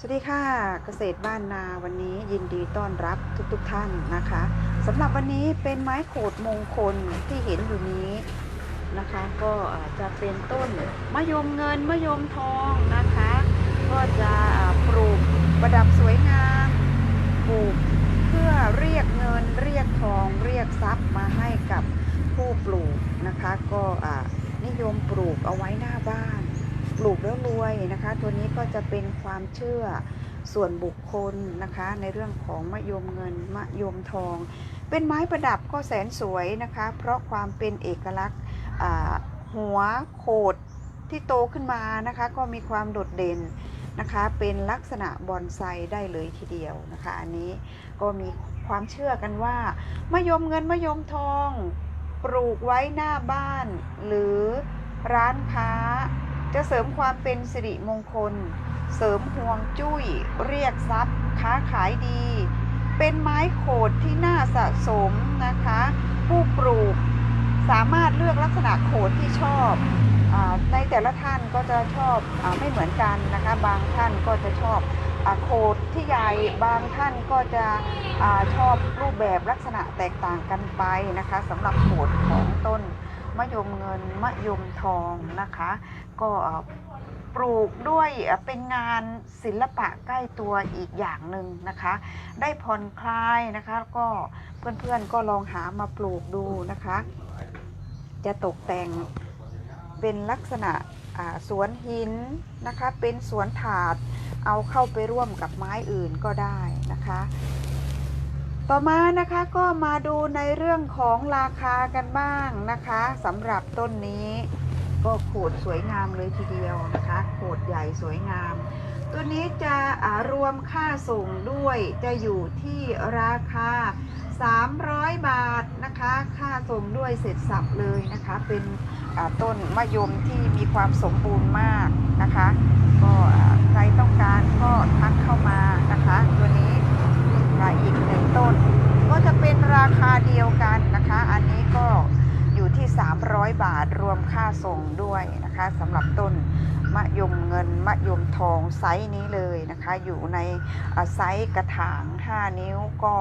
สวัสดีค่ะเกษตรบ้านนาวันนี้ยินดีต้อนรับทุกๆทท่านนะคะสำหรับวันนี้เป็นไม้โขดมงคลที่เห็นอยู่นี้นะคะ ก็จะเป็นต้นมะยมเงินมะยมทองนะคะ ก็จะปลูกประดับสวยงามปลูกเพื่อเรียกเงินเรียกทองเรียกทรัพย์มาให้กับผู้ปลูกนะคะ ก็นิยมปลูกเอาไว้หน้าบ้าน ปลูกแล้วรวยนะคะ ตัวนี้ก็จะเป็นความเชื่อส่วนบุคคลนะคะ ในเรื่องของมะยมเงินมะยมทอง เป็นไม้ประดับก็แสนสวยนะคะ เพราะความเป็นเอกลักษณ์หัวโขดที่โตขึ้นมานะคะก็มีความโดดเด่นนะคะ เป็นลักษณะบอนไซได้เลยทีเดียวนะคะ อันนี้ก็มีความเชื่อกันว่ามะยมเงินมะยมทอง ปลูกไว้หน้าบ้าน หรือร้านค้า จะเสริมความเป็นสิริมงคล เสริมห่วงจุ้ย เรียกทรัพย์ ค้าขายดี เป็นไม้โขดที่น่าสะสมนะคะ ผู้ปลูกสามารถเลือกลักษณะโขดที่ชอบอในแต่ละท่านก็จะชอบอไม่เหมือนกันนะคะ บางท่านก็จะชอบอโขดที่ใหญ่ บางท่านก็จะอชอบรูปแบบลักษณะแตกต่างกันไปนะคะสำหรับโขดของต้น มะยมเงินมะยมทองนะคะ ก็ปลูกด้วยเป็นงานศิลปะใกล้ตัวอีกอย่างหนึ่งนะคะ ได้ผ่อนคลายนะคะก็เพื่อนๆก็ลองหามาปลูกดูนะคะ จะตกแต่งเป็นลักษณะสวนหินนะคะ เป็นสวนถาด เอาเข้าไปร่วมกับไม้อื่นก็ได้นะคะ ต่อมานะคะก็มาดูในเรื่องของราคากันบ้างนะคะสำหรับต้นนี้ก็โขดสวยงามเลยทีเดียวนะคะโขดใหญ่สวยงาม ตัวนี้จะรวมค่าส่งด้วยจะอยู่ที่ราคา 300 บาทนะคะ ค่าส่งด้วยเสร็จสับเลยนะคะ เป็นต้นมะยมที่มีความสมบูรณ์มากนะคะ ก็อ่าใครต้องการก็ทักเข้ามานะคะ ตัวนี้ ค่ะอีกหนึ่งต้น ก็จะเป็น ราคาเดียวกันนะคะ อันนี้ก็อยู่ที่ 300 บาทรวมค่าส่งด้วยนะคะสำหรับต้นมะยมเงินมะยมทองไซส์นี้เลยนะคะ อยู่ในไซส์กระถาง 5 นิ้วก็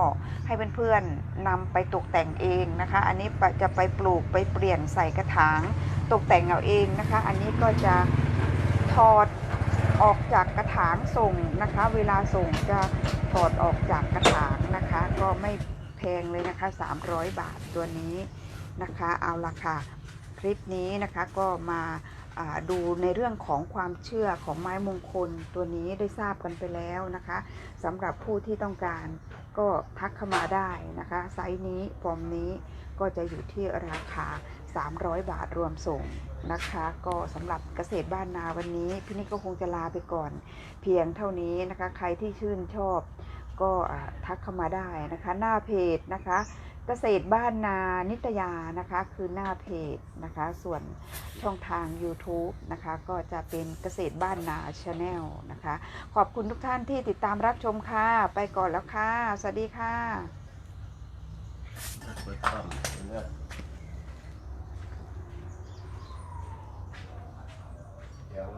ให้เพื่อนๆนำไปตกแต่งเองนะคะ อันนี้จะไปปลูกไปเปลี่ยนใส่กระถางตกแต่งเอาเองนะคะ อันนี้ก็จะถอดออกจากกระถางส่งนะคะ เวลาส่งจะถอดออกจากกระถางนะคะ ก็ไม่ งเลยนะคะ 300 บาทตัวนี้นะคะเอาละค่ะคลิปนี้นะคะก็มาดูในเรื่องของความเชื่อของไม้มงคลตัวนี้ได้ทราบกันไปแล้วนะคะสำหรับผู้ที่ต้องการก็ทักเข้ามาได้นะคะ ไซส์นี้ฟอร์มนี้ก็จะอยู่ที่ราคา 300 บาทรวมส่งนะคะ ก็สำหรับเกษตรบ้านนาวันนี้ พี่นิกก็คงจะลาไปก่อนเพียงเท่านี้นะคะ ใครที่ชื่นชอบ ก็ทักเข้ามาได้นะคะ หน้าเพจนะคะ เกษตรบ้านนานิตยานะคะคือหน้าเพจนะคะ ส่วนช่องทาง YouTube นะคะ ก็จะเป็นเกษตรบ้านนาชาแนลนะคะ ขอบคุณทุกท่านที่ติดตามรับชมค่ะ ไปก่อนแล้วค่ะ สวัสดีค่ะเปิดกล้องเลือกเดี๋ยว